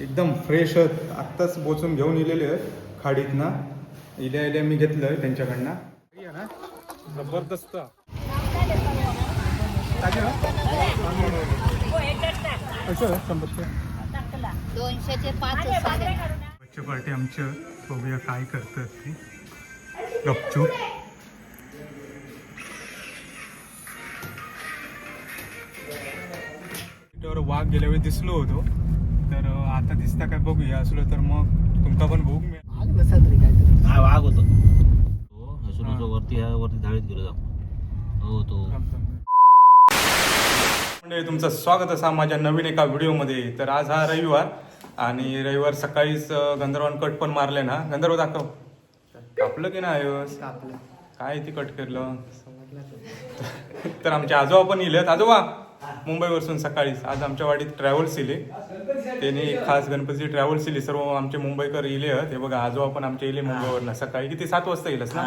एकदम फ्रेश आहेत. आत्ताच बोचून घेऊन इलेले आहेत खाडीतनं. इल्या इल्या मी घेतलंय त्यांच्याकडनं. ना? जबरदस्त बच्चे पार्टी आमचं. बघूया काय करतात ते. गपचूप. वाघ गेल्या वेळी दिसलो होतो. तर आता दिसता काय बघूया. असलो तर मग तुमका पण बघू मिळेल. हा वाघ होतो. तो हसून वरती वरती धाडीत गेलो जाऊ. हो तो. म्हणजे तुमचं स्वागत असा माझ्या नवीन एका व्हिडिओमध्ये. तर आज हा रविवार आणि रविवार सकाळीच गंधर्वान कट पण मारले ना. गंधर्व दाखव. कापलं की नाही आयोस? काय ती कट केलं? तर आमचे आजोबा पण इलेत. आजोबा मुंबईवरसून सकाळीच. आज आमच्या वाडीत ट्रॅव्हल्स इले त्यांनी खास गणपती ट्रॅव्हल्स इले सर्व आमचे मुंबईकर इले आहेत. हे बघा आजोबा पण आमचे इले मुंबईवरनं. सकाळी किती? सात वाजता येईलच ना?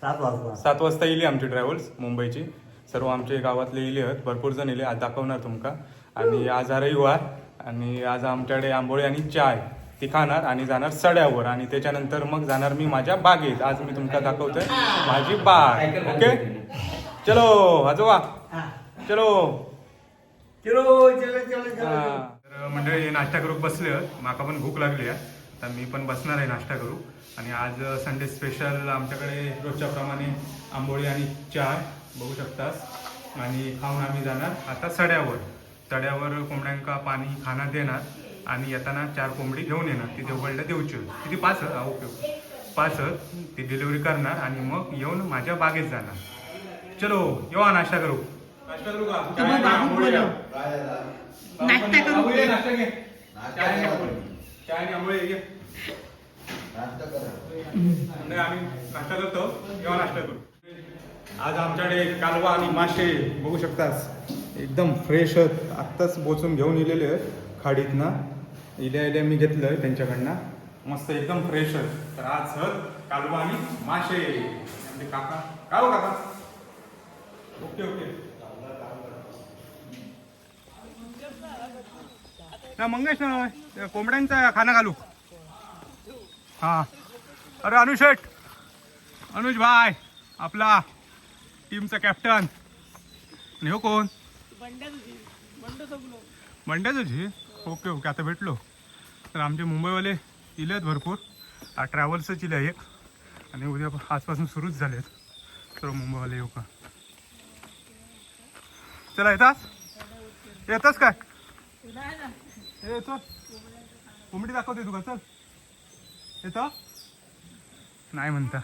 सात वाजता. सात वाजता येईल आमची ट्रॅव्हल्स मुंबईची. सर्व आमचे गावातले येले आहेत. भरपूर जण येले आज दाखवणार तुमका. आणि आज हा रविवार. आणि आज आमच्याकडे आंबोळी आणि चाय. ती खाणार आणि जाणार सड्यावर. आणि त्याच्यानंतर मग जाणार मी माझ्या बागेत. आज मी तुमका दाखवतोय माझी बाग. ओके? चलो आजोबा. चलो. हा. तर मंडळी नाश्ता करू बसले आहेत. माका पण भूक लागली आहे. तर मी पण बसणार आहे नाश्ता करू. आणि आज संडे स्पेशल आमच्याकडे रोजच्या प्रमाणे आंबोळी आणि चाय बघू शकतास. आणि खाऊन आम्ही जाणार. आता सड्यावर. सड्यावर कोंबड्यांका पाणी खाना देणार. आणि येताना चार कोंबडी घेऊन येणार. ती देवगडला देऊची. किती पाच? हा, ओके ओके. पाच. ती डिलिव्हरी करणार आणि मग येऊन माझ्या बागेत जाणार. चलो येवा नाश्ता करू. नाश्ता करू का चाय आणि आंबोळी द्या. नाश्ता करू. आंबोळी घे, नाश्ता घे. चाय आंबोळी घे. नाही, आम्ही नाश्ता करतो. किंवा नाश्ता करू. आज आमच्याकडे कालवा आणि मासे बघू शकतास. एकदम फ्रेश आहेत. आत्ताच बोचून घेऊन इलेले आहेत खाडीतनं. इल्या इल्या मी घेतलंय त्यांच्याकडनं. मस्त एकदम फ्रेश आहेत. तर आज सर कालवा आणि मासे. म्हणजे काका. काय हो काका? Okay okay. ना मंगेश ना कोंबड्यांचा खाना घालू. हा. अरे अनुज शेठ. अनुज भाय आपला टीमचा कॅप्टन आणि हो कोण? बंड्या तुझी ओके ओके आता भेटलो. तर आमचे मुंबईवाले इले आहेत भरपूर. हा ट्रॅव्हल्सच इले एक. आणि उद्या आजपासून सुरूच झालेत. सर्व मुंबईवाले येऊ का? चला येतास येतास काय? ए चल. कोंबडी दाखवते तुका चल. येतो नाही म्हणता.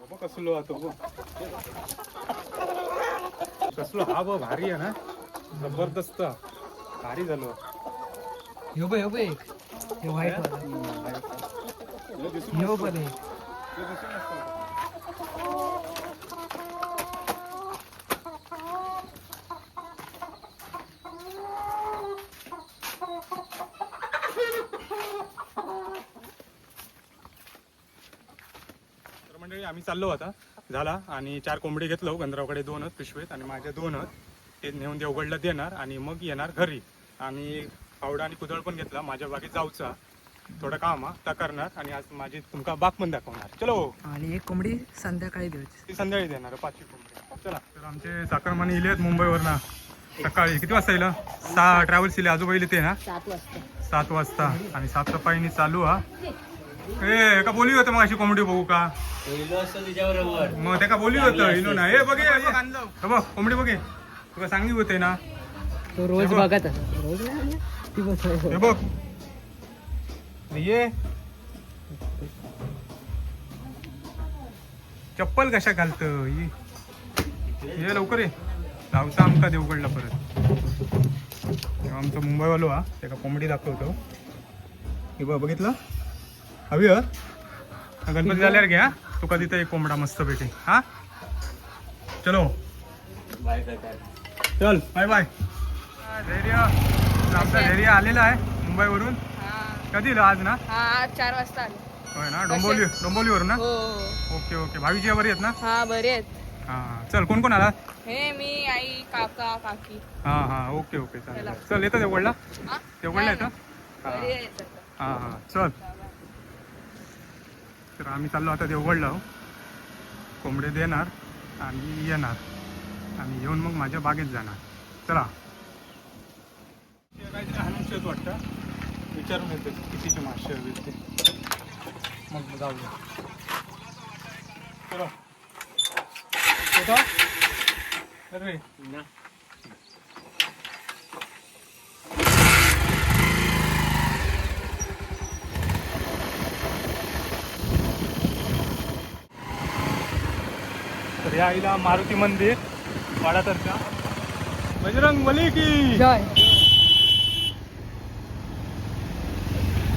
बाबा कसलो आता बघ. कसलो हा बघ भारी आहे ना. जबरदस्त. भारी झालो बघ. एक. हे व्हाईट ह्यो पण एक. चाललो आता झाला. आणि चार कोंबडी घेतलो. गंधरावकडे दोन आहेत पिशवेत. आणि माझ्या दोन आहेत. ते नेऊन देवगडला देणार. आणि मग येणार घरी. आणि फावडा आणि कुदळ पण घेतला. माझ्या बागेत जाऊचा. थोडं काम हा. त्या करणार. आणि आज माझी तुमका बाग पण दाखवणार. चलो. आणि एक कोंबडी संध्याकाळी द्यायची. ती संध्याकाळी देणार पाचशे कोंबडी. चला. तर आमचे साखरमाने इले आहेत मुंबईवर ना सकाळी. किती वाजता येईल सहा. ट्रॅव्हल्स इले. आजोबा इले ते ना? सात वाजता. सात वाजता. आणि साफसफाईनी चालू हा. ए का बोली होतं मग अशी कोंबडी बघू का? मग त्या का बोली होतं इलो ना बघे हे बघ कोंबडी बघे तुला सांगली होते ना? तो रोज बघ. बघत हे बघ. ये. चप्पल कशा घालत? ये. लवकर ये. लावता आमका देवगडला परत. तेव्हा आमचा मुंबईवालो हा त्याका कोंबडी दाखवतो. हे बघ बघितलं? हवी ह? गणपती झाल्यावर घ्या. तुका तिथं एक कोंबडा मस्त भेटे हा? चलो. बाय चल बाय बाय धैर्य. आमचा धैर्य. आलेला आहे मुंबईवरून. कधी आला आज ना? हा चार वाजता आले. होय ना? डोंबोली डोंबोलीवरून ना? हो हो. Okay okay. भावीची बरी आहेत ना? हा बरे आहेत. हां. चल कोण कोण आला? हे मी आई काका काकी. हां हां. Okay okay. चालेल चला. चल येतं देवगडला हा? देवगडला येतं. हां हां. चल. तर आम्ही चाललो आता देवगडला. हो. कोंबडे देणार आणि येणार. आणि येऊन मग माझ्या बागेत जाणार. चला. हाणूनशेच वाटतं विचारून येते कितीचे मासे हवे ते. मग जाऊया. चला? अरे. या आईला मारुती मंदिर वाडातरचा बजरंग बली की. जय.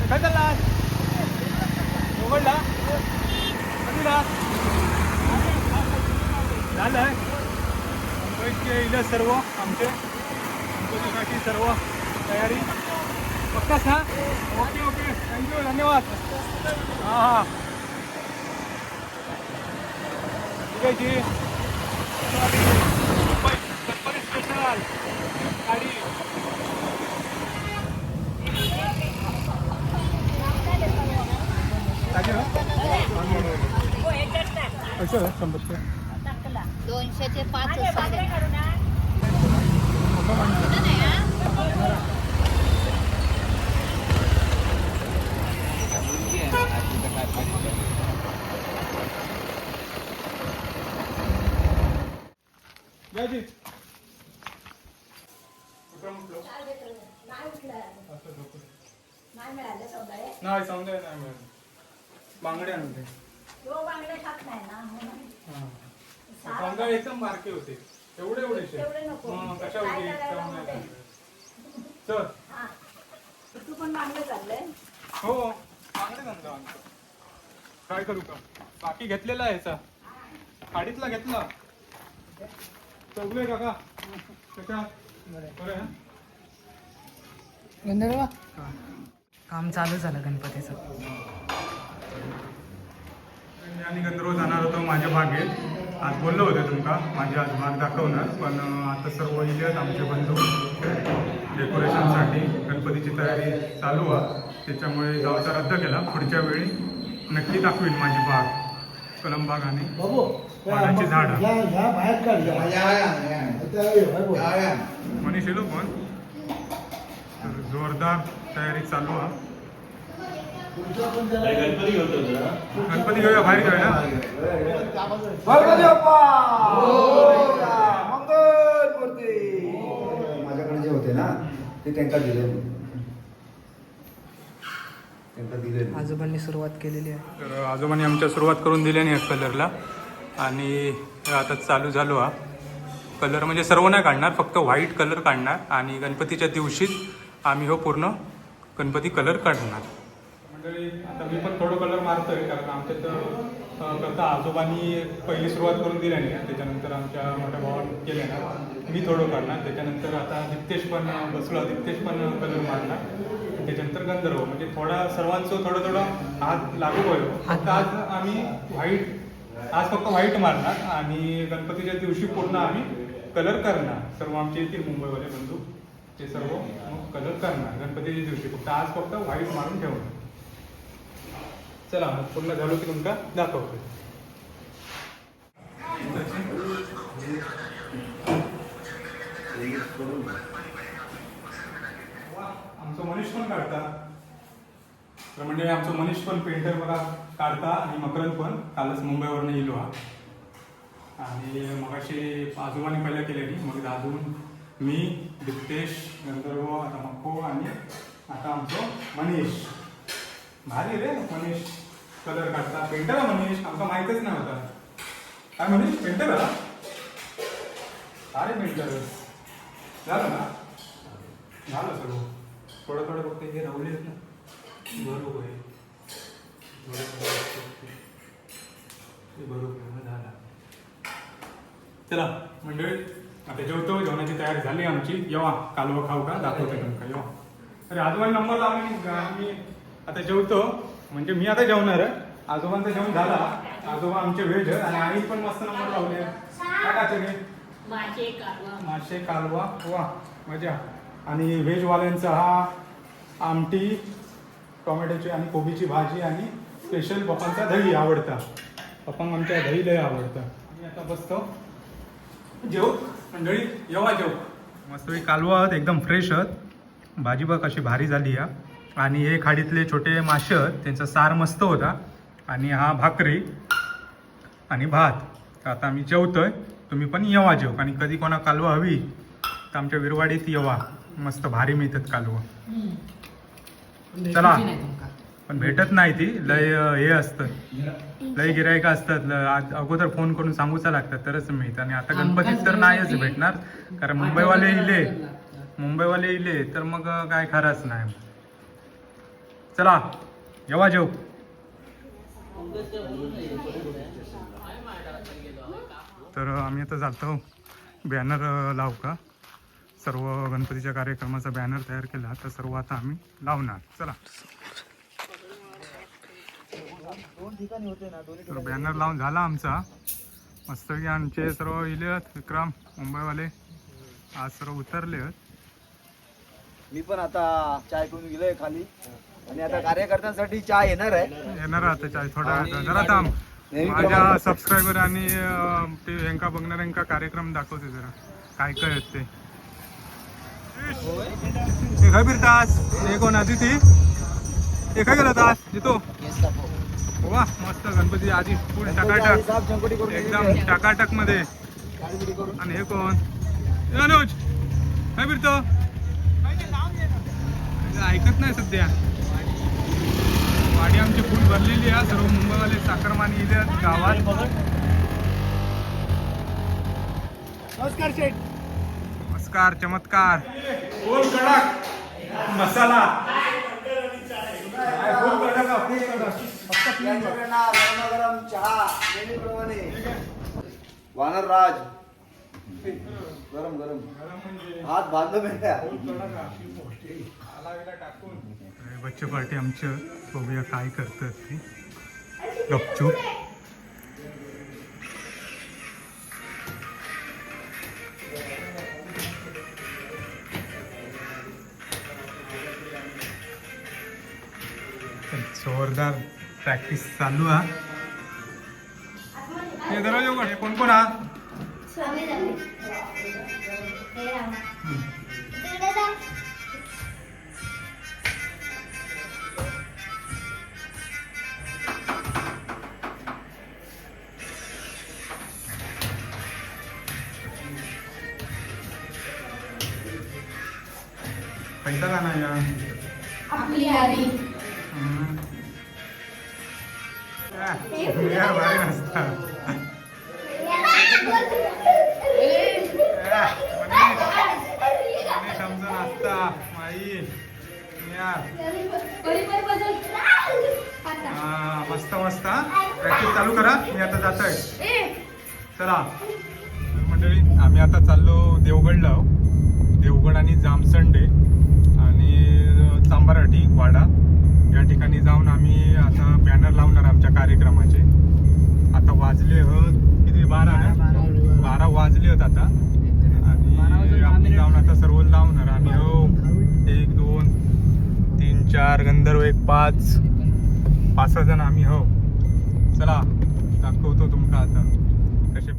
काय चालला उघडला? कधीला? झालंय. मुंबईचे इले सर्व आमचे. गणपतीसाठी सर्व तयारी. पक्काच हा ओके ओके. थँक्यू धन्यवाद. हां हां. गणपती स्पेशल गाडी कसं शंभर दोनशेचे पाच साड्या कुठं नाही हा? यायची कुठं म्हटलं? असं झोपलं. नाही सौंदर्य नाही मिळालं बांगडे आणले हां. सौंदर्य एकदम बारके होते एवढे एवढेशे हं, कशा होती जाऊन नाही आणले. चल तू पण मागलं चाललंय हो बांगडे आणलं आमचं काय करू का? बाकी घेतलेला आहे याचा खाडीतला घेतला. चौगले काका कशा बरं आहे? गंधर्व? काम चालू झालं गणपतीचं. मी आणि गंधर्व जाणार होतो माझ्या बागेत आज बोललो होते तुमका माझी आज बाग दाखवणार पण अं, आता सर्व इले आहेत आमचे बंधू. डेकोरेशनसाठी गणपतीची तयारी चालू आहे. त्याच्यामुळे जाऊचा रद्द केला पुढच्या वेळी. नक्की दाखवीन माझी बाग कलमबाग आणि फळांची झाडं. मनीष येलो पण तर जोरदार तयारी चालू आहे गणपती घेतो जरा. गणपती घेऊया बाहेर घेऊया ना माझ्याकडे जे होते ना ते त्यांना दिले त्यांना आजोबांनी सुरुवात केलेली आहे. तर आजोबांनी आमच्या सुरुवात करून दिली नाही कलरला. आणि आता चालू झालो हा. कलर म्हणजे सर्व नाही काढणार फक्त व्हाईट कलर काढणार. आणि गणपतीच्या दिवशीच आम्ही हो पूर्ण गणपती कलर काढणार. मंडळी आता मी पण थोडं कलर मारतोय कारण आमच्या तर करता आजोबांनी पहिली सुरुवात करून दिली नाही त्याच्यानंतर आमच्या मोठ्या भावाने केले ना. मी थोडं काढणार त्याच्यानंतर आता दिप्तेश पण बसला दिप्तेश पण कलर मारणार. त्याच्यानंतर गंधर्व म्हणजे थोडा सर्वांचं थोडं थोडं हात लागू होईल. फक्त आज आम्ही व्हाईट आज फक्त व्हाईट मारणार आणि गणपतीच्या दिवशी पूर्ण आम्ही कलर करणार. सर्व आमचे येथील मुंबईवाले बंधू ते सर्व मग कलर करणार गणपतीच्या दिवशी. फक्त आज फक्त व्हाईट मारून ठेवणार. चला मग पूर्ण झालो की तुमका दाखवतो आमचं मनीष पण काढता. तर म्हणजे आमचं मनीष पण पेंटर बघा काढता आणि मकरंद पण. कालच मुंबईवरनं येलो हा. आणि मगाशी आजोबाने पहिल्या केलेली. मग दादून मी दिप्तेश गंधर्व आता मक्को आणि आता आमचं मनीष. भारी रे मनीष. कलर काढता. पेंटर आहे मनीष. आमका माहितच नाही होता. काय मनीष? पेंटर हा अरे पेंटर झालं ना? झालं सर्व थोडं थोडं फक्त हे राहुलेत ना. बरोबर आहे. बरोबर झाला. चला मंडळी आता जेवतो जेवणाची तयारी झाली आमची. येवा कालवा खाऊ का? दाखवतो तुमका येवा. अरे आजोबांनी नंबर लावला? मी आता जेवतो. म्हणजे मी आता जेवणार आहे. आजोबांचा जेवण झाला. आजोबा आमचे व्हेज आणि आई पण मस्त नंबर लावले काय खाते मासे कालवा. वा मजा. आणि व्हेजवाल्यांचा हा आमटी टोमॅटोची आणि कोबीची भाजी आणि स्पेशल पप्पांचा दही आवडता. पप्पांना आमच्या दही लय आवडतं. आणि आता बसतो. जेव. मंडळी येवा जेव. मस्त कालवा आहेत एकदम फ्रेश आहेत. भाजी बघ कशी भारी झाली या आणि हे खाडीतले छोटे मासे त्यांचा सार मस्त होता. आणि हा भाकरी आणि भात. आता आम्ही जेवतोय. तुम्ही पण येवा जेव आणि कधी कोणा कालवा हवी. तर आमच्या विरवाडीत येवा. मस्त भारी मिळतात कालवा. चला. पण भेटत नाही ती. लय हे असतं. लय गिरायका असतात. अगोदर फोन करून सांगूचा लागतात. तरच मिळतं. आणि आता गणपतीत तर नाहीच भेटणार. कारण मुंबईवाले इले. मुंबईवाले इले. तर मग काय खरंच नाही. चला जेव्हा जेव. तर आम्ही आता जातो बॅनर लावू का? सर्व गणपतीच्या कार्यक्रमाचा बॅनर तयार केला तर सर्व आता आम्ही लावणार. चला. तर बॅनर लावून झाला आमचा. मस्त की आमचे सर्व इले आहेत विक्रम मुंबईवाले आज सर्व उतरले आहेत मी पण आता चाय करून गेलोय खाली. आणि आता कार्यकर्त्यांसाठी चाय येणार आहे. येणार आता चाय थोडा जरा थांब. माझ्या सबस्क्रायबर आणि अं, ते यांका बघणाऱ्यांका कार्यक्रम दाखवते जरा. काय काय आहेत ते. हे फिरतास हे कोण अदिती? हे काय गेला तास जितो? वा मस्त. गणपती आधी फुल टकाटक. साफ चंकोटी करून एकदम टकाटकमध्ये आणि हे कोण? अनुज. काय फिरतो? ऐकत नाही सध्या. गाडी आमची फुल भरलेली आहे. सर्व मुंबईवाले साखरमानी आहेत गावात. नमस्कार शेठ. नमस्कार चमत्कार. फुल कडक मसाला. फुल कडक फुल कडक फक्त clean बघ. यांच्याकडे ना गरमागरम चहा वानर राज. गरम गरम हात बांधलं भेटा बच्चे पार्टी आमचं. बघूया काय करतात ते. गपचूप जोरदार प्रॅक्टिस चालू हा. हे दरवाजा हे कोण कोण हा? भारी नसता आमचा नाश्ता माई मस्त मस्त प्रॅक्टिस चालू. करा मी आता जातोय चला मंडळी आम्ही आता चाललो देवगडला आहो. देवगड आणि जामसंडे आणि चांबाराटी वाडा या ठिकाणी जाऊन आम्ही आता बॅनर लावणार आमच्या कार्यक्रमाचे आता वाजले हत किती बारा ना बारा वाजले होत आता आणि आम्ही जाऊन आता सर्व लावणार आम्ही हो एक दोन तीन चार गंधर्व एक पाच. पाच सहा जण आम्ही हो. चला दाखवतो तुमका आता. कसे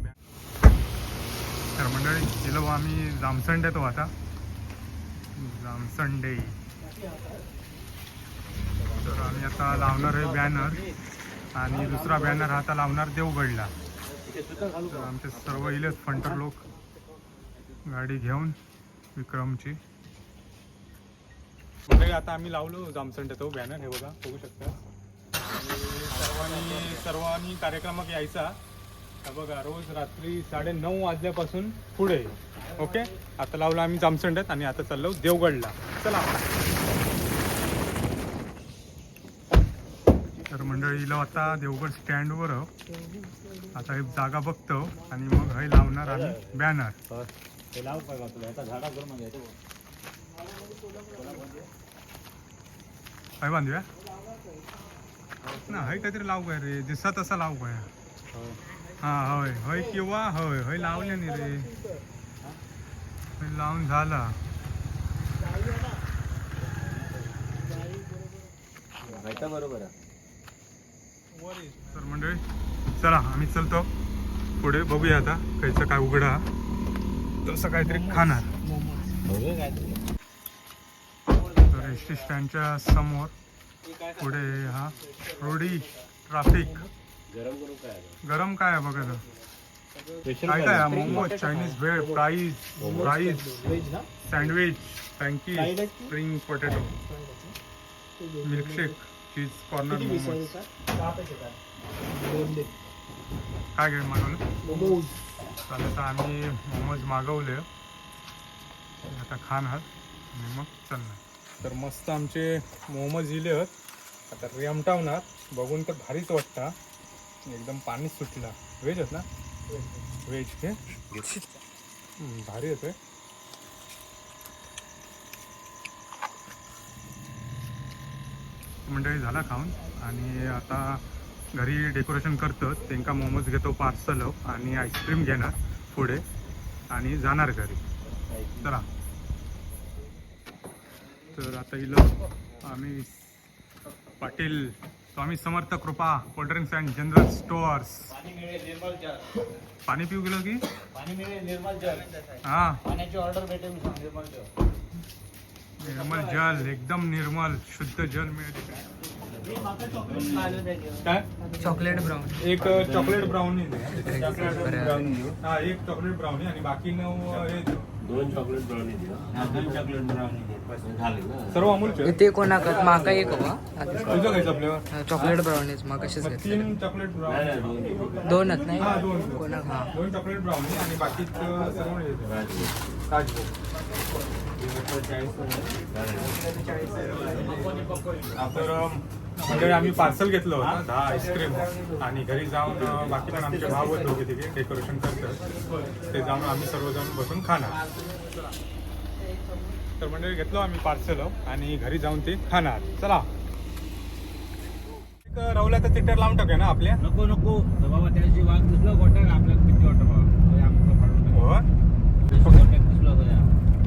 तर मंडळी गेलो आम्ही जामसंड तो हो आता. जामसंडे. तर आम्ही आता लावणार आहे बॅनर आणि दुसरा बॅनर आता लावणार देवगडला. तर आमचे सर्व इलेच फंटर लोक गाडी घेऊन विक्रमची. मंडळी आता आम्ही लावलो जामसंड तो बॅनर हे बघा बघू शकता. आणि सर्वांनी सर्वांनी कार्यक्रमात यायचा. बघा रोज रात्री साडे नऊ वाजल्यापासून पुढे. ओके? आता लावलं आम्ही जामसंड्यात आणि आता चाललो देवगडला. चला. तर मंडळीला आता देवगड स्टँडवर आता एक जागा बघतो आणि मग हे लावणार आम्ही बॅनर काय बांधूया? ना हे काहीतरी लावू काय रे? दिसत तसा लावू काय? हा होय. होय किंवा होय. होय लावले नाही रे. होय लावून झाला. बरोबर तर मंडळी चला आम्ही चलतो. पुढे बघूया आता खायचं काय उघडा. तसं काहीतरी खाणार. एस टी स्टँडच्या समोर पुढे हा रोडी ट्राफिक गरम काय आहे बघा काय काय? Momos Chinese bhel fries fries sandwich frankie spring potato milkshake cheese corner momos काय काय मागवलं? चालेल तर आम्ही मोमोज मागवले. आता खाणार आणि मग चालणार. तर मस्त आमचे मोमोज इले आहेत आता रेमटावणार बघून तर भारीच वाटता एकदम पाणी सुटला. व्हेज आहेत ना? व्हेज हे भारी येतोय. मंडळी झाला खाऊन. आणि आता घरी डेकोरेशन करतो. त्यांका मोमोज घेतो पार्सल आणि आईस्क्रीम घेणार पुढे. आणि जाणार घरी. चला. तर आता इलं आम्ही पाटील स्वामी समर्थ कृपा कोल्ड्रिंक्स अँड जनरल स्टोअर्स. पाणी पिऊ गेलो की? हा. निर्मल जल. एकदम निर्मल शुद्ध जल मिळेल काय? Chocolate brown. एक चॉकलेट ब्राउनी हा एक चॉकलेट ब्राउनी आणि बाकी नऊ हे दोन चॉकलेट ब्राउनी दोन चॉकलेट ब्राउनी झाले ना. सर्व अमूलचे ते कोणाकत? माका एक हवा तुझं खायचं फ्लेवर चॉकलेट ब्राउनीज मग कशीच घेतले तीन चॉकलेट नाही, नाही, ब्राउनी दोन. दोनच नाही? हा दोन. कोणा हा दोन चॉकलेट ब्राउनी आणि बाकीचं सर्व हे म्हणजे आम्ही पार्सल घेतलं होतं दहा आईस्क्रीम आणि घरी जाऊन बाकी पण आमचे भाव होते दोघे तिथे डेकोरेशन करतात. ते जाऊन आम्ही सर्वजण बसून खाणार. तर म्हणजे घेतलो आम्ही पार्सल आणि घरी जाऊन ते खाणार. चला. एक रवल्याचं तिटर लावून टाकूया ना आपल्या? नको नको. तर बाबा त्याची वाघ दिसला गोट्या आपल्याला किती वाटतं बाबा? हे आमचं पडलं. हो गोट्यात दिसलं होतं या.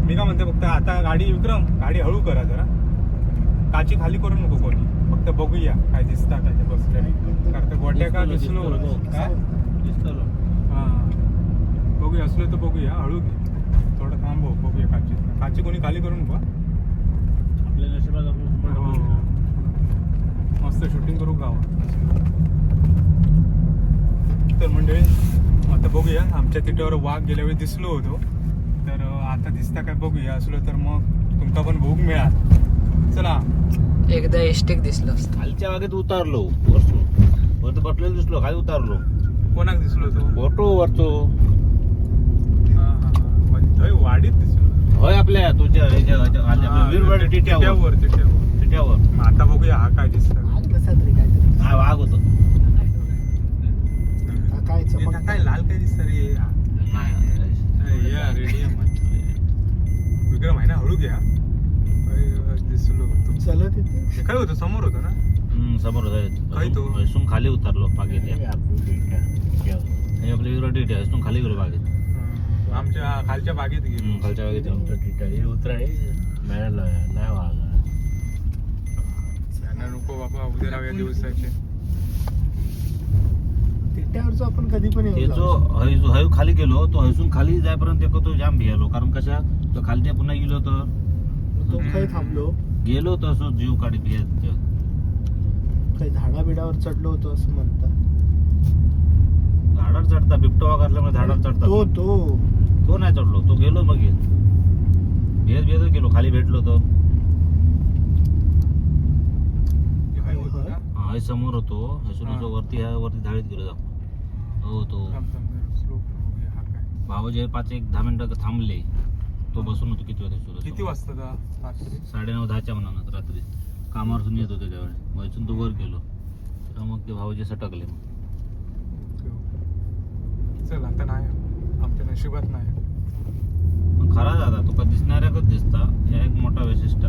मी काय म्हणते फक्त आता गाडी विक्रम गाडी हळू करा जरा. काची खाली करू नको कोणी. फक्त बघूया काय दिसता काय ते बसलेले कारण ते गोट्या का दिसलं. काय. हा. बघूया असलं तर बघूया. हळू घे. थोडं थांबव बघूया काची. काची कोणी खाली करू नको आपल्या नशिबात हो. मस्त शूटिंग करू गावात. तर मंडळी आता बघूया. आमच्या तिच्यावर वाघ गेल्या वेळी दिसलो होतो. तर आता दिसता काय बघूया. असलं तर मग तुमका पण भोग मिळाल. चला. एकदा एस्टेक दिसलं खालच्या वागेत उतारलो वरतून वरती बसलेलो दिसलो खाली उतारलो. कोणाक दिसलो तो? फोटो वरतो हा, हा, हा. म्हणजे थंय वाडीत दिसलो. होय आपल्या तुझ्या वीरवाडी टिट्यावर. टिट्यावर टिट्यावर. आता बघूया हा काय दिसत. हा वाघ होतो. काय लाल काय दिसत रे? नाही. या रेडियम विक्रम आहे ना हळू घ्या. दिसलो होतो. ते काय होतं समोर होतं ना? हम्म, समोर काय तो? इथून खाली उतरलो बागेत. टिट्या इथून खाली गेलो बागेत. आमच्या खालच्या बागेत गेलो. खालच्या बागेत त्यांना नको बाबा उद्या राहूया दिवसाचे. तिट्यावरचं आपण कधी पण ते येऊ जो हयू हयू खाली गेलो तो हयसून खाली जायपर्यंत एक तो जाम भियालो. कारण कशा तो खालच्या पुन्हा गेलो तर. तो काही थांबलो. गेलो तसो जीव काढी भियत काही झाडा बिडावर चढलो होतो असं म्हणतात. झाडावर चढता बिबटो असल्यामुळे झाडावर चढता. तो तो. तो नाही चढलो तो गेलो मग भेट भेटच गेलो खाली भेटलो तो. काय होतं ना समोर होतो. हसून हा. जो वरती ह्या वरती धाडीत गेलो जाऊ हो तो. बघूया हा पाच एक दहा मिनिटं थांबले तो बसून होतो किती वाजता किती वाजता साडेनऊ दहाच्या मनात रात्री. कामावरसून येत होते त्यावेळी. मग इथून तो वर गेलो. तर मग ते भाऊजी सटकले मग. चल आता नाही. आमच्या नशिबात नाही. पण खरा दादा तुका दिसणाऱ्याकच दिसता. हे एक मोठा वैशिष्ट्य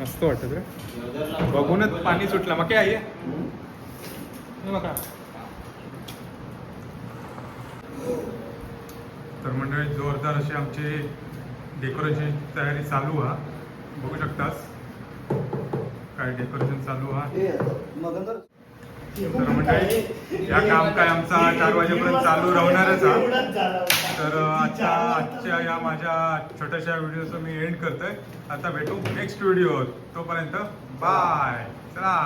मस्त वाटत रे. बघूनच पाणी सुटलं. मग काय हे बघा. तर मंडळी जोरदार अशी आमची डेकोरेशन तयारी चालू हा. बघू शकतास. काय डेकोरेशन चालू हा. तर मंडळी या काम काय आमचा चार वाजेपर्यंत चालू राहणारच हा. तर आता आजच्या या माझ्या छोट्याशा व्हिडिओचं मी एंड करतोय. आता भेटू नेक्स्ट व्हिडिओ तोपर्यंत बाय चला.